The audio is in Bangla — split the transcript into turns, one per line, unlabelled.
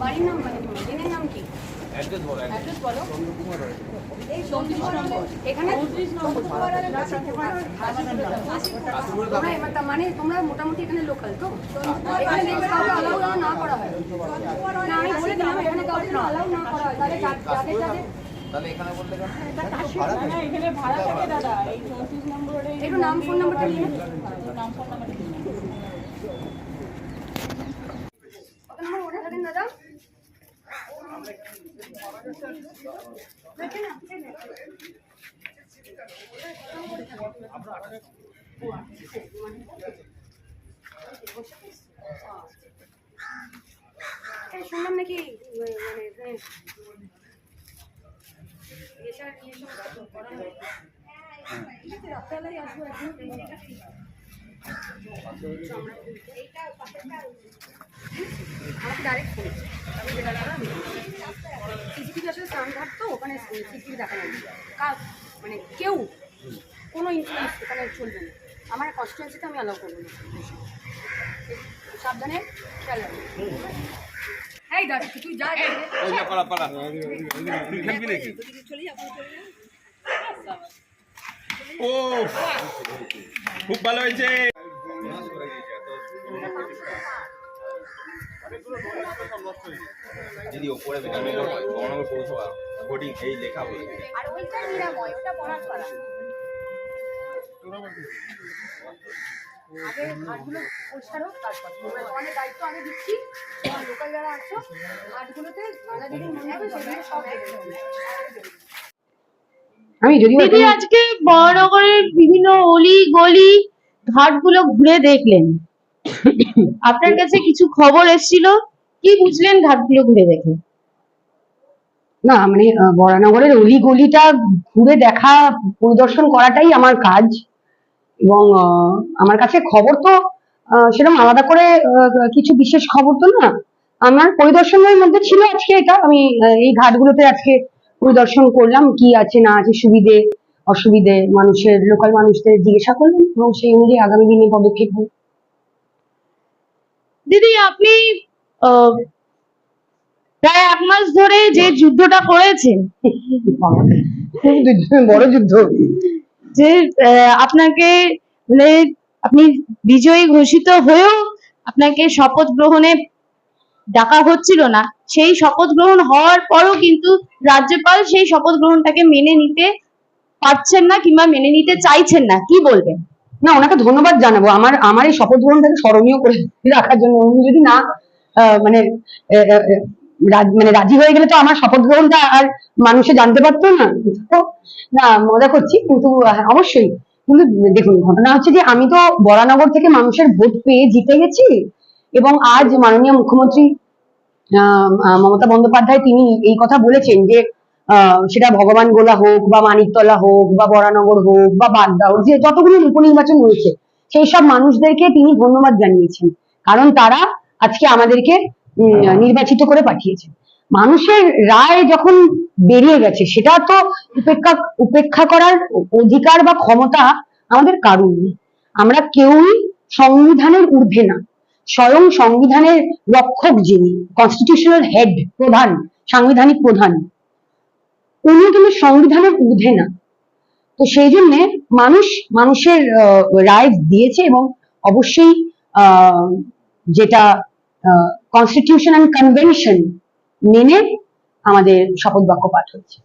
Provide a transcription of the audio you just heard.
বাড়ির নাম মানে তোমার জেনের নাম কি?
অ্যাড্রেস বলো
অ্যাড্রেস। বলো। চৌত্রিশ নম্বর এখানে চৌত্রিশ নম্বর তোমরা মানে তোমরা মোটামুটি এখানে লোকাল তো? এখানে allow না করা হয়। না আমি বলে দিলাম এখানে কাউকে allow না করা হয়। তাহলে যাদের যাদের
তাহলে এখানে বললে কেন?
ভাড়া থাকে দাদা। এই চৌত্রিশ নম্বরে
একটু নাম ফোন নাম্বারটা নিয়ে
নাম ফোন নাম্বার
কত নম্বর মনে থাকেন দাদা এই শুনলাম নাকি মানে নিয়ে করা রাত্রেবেলায় আসব এখন আমাকে ডাইরেক্ট ফোন আমি যেটা স্নানঘাট তো ওখানে সিসিটিভি দেখা কাজ মানে কেউ কোনো ইনফ্লুয়েন্স এখানে চলবে না আমার কনস্টিটুয়েন্সিতে আমি অ্যালাউ করব না সাবধানে খেয়াল এই দাদা তুই যা
পালা খেলবি নাকি ও খুব ভালো হয়েছে। দিদি ওপরে গণনগর পৌরসভা হোর্ডিং এই লেখা বলে
আর ওইটাই নিরাময় ওটা পড়ার করা আগে ঘাটগুলো পরিষ্কার হোক তারপর। তোমাদের দায়িত্ব আমি দিচ্ছি লোকাল যারা আছো ঘাটগুলোতে গাঁদা দিদি মনে হবে সেগুলো সব।
আমি যদি
দিদি আজকে বড়নগরের বিভিন্ন অলি গলি ঘাটগুলো ঘুরে দেখলেন। আপনার কাছে কিছু খবর এসেছিল? কি বুঝলেন ঘাটগুলো ঘুরে দেখে?
না মানে বরানগরের অলি গলিটা ঘুরে দেখা পরিদর্শন করাটাই আমার কাজ। এবং আমার কাছে খবর তো সেরকম আলাদা করে কিছু বিশেষ খবর তো না। আমার পরিদর্শনের মধ্যে ছিল আজকে এটা। আমি এই ঘাটগুলোতে আজকে পরিদর্শন করলাম কি আছে না আছে সুবিধে অসুবিধে মানুষের লোকাল মানুষদের জিজ্ঞাসা করলাম এবং সেই অনুযায়ী আগামী দিনে পদক্ষেপ নেব।
দিদি আপনি প্রায় এক মাস ধরে যে যুদ্ধটা করেছেন
বড় যুদ্ধ
যে আপনাকে মানে আপনি বিজয়ী ঘোষিত হয়েও আপনাকে শপথ গ্রহণে ডাকা হচ্ছিল না সেই শপথ গ্রহণ হওয়ার পরও কিন্তু রাজ্যপাল সেই শপথ গ্রহণটাকে মেনে নিতে পারছেন না কিংবা মেনে নিতে চাইছেন না। কি বলবেন?
না, ওনাকে ধন্যবাদ জানাব। আমার আমার এই শপথ গ্রহণটাকে স্মরণীয় করে রাখার জন্য। উনি যদি না মানে মানে রাজি হয়ে গেলে তো আমার শপথ গ্রহণটা আর মানুষে জানতে পারতো না। না, মজা করছি। কিন্তু অবশ্যই। কিন্তু দেখুন, ঘটনা হচ্ছে যে আমি তো বরানগর থেকে মানুষের ভোট পেয়ে জিতে গেছি এবং আজ মাননীয় মুখ্যমন্ত্রী মমতা বন্দ্যোপাধ্যায় তিনি এই কথা বলেছেন যে সেটা ভগবান গোলা হোক বা মানিকতলা হোক বা বরানগর হোক বা বাগদা হোক যে যতগুলো উপনির্বাচন হয়েছে, সেই সব মানুষদেরকে তিনি ধন্যবাদ জানিয়েছেন। কারণ তারা আজকে আমাদেরকে নির্বাচিত করে পাঠিয়েছেন। মানুষের রায় যখন বেরিয়ে গেছে, সেটা তো উপেক্ষা উপেক্ষা করার অধিকার বা ক্ষমতা আমাদের কারণ আমরা কেউই সংবিধানের ঊর্ধ্বে না। স্বয়ং সংবিধানের রক্ষক যিনি কনস্টিটিউশনাল হেড প্রধান, সাংবিধানিক প্রধান। উনি কিন্তু সংবিধানের ঊর্ধ্বে না। তো সেই জন্য মানুষ মানুষের রায় দিয়েছে এবং অবশ্যই যেটা কনস্টিটিউশন অ্যান্ড কনভেনশন মেনে আমাদের শপথ বাক্য পাঠ হচ্ছে।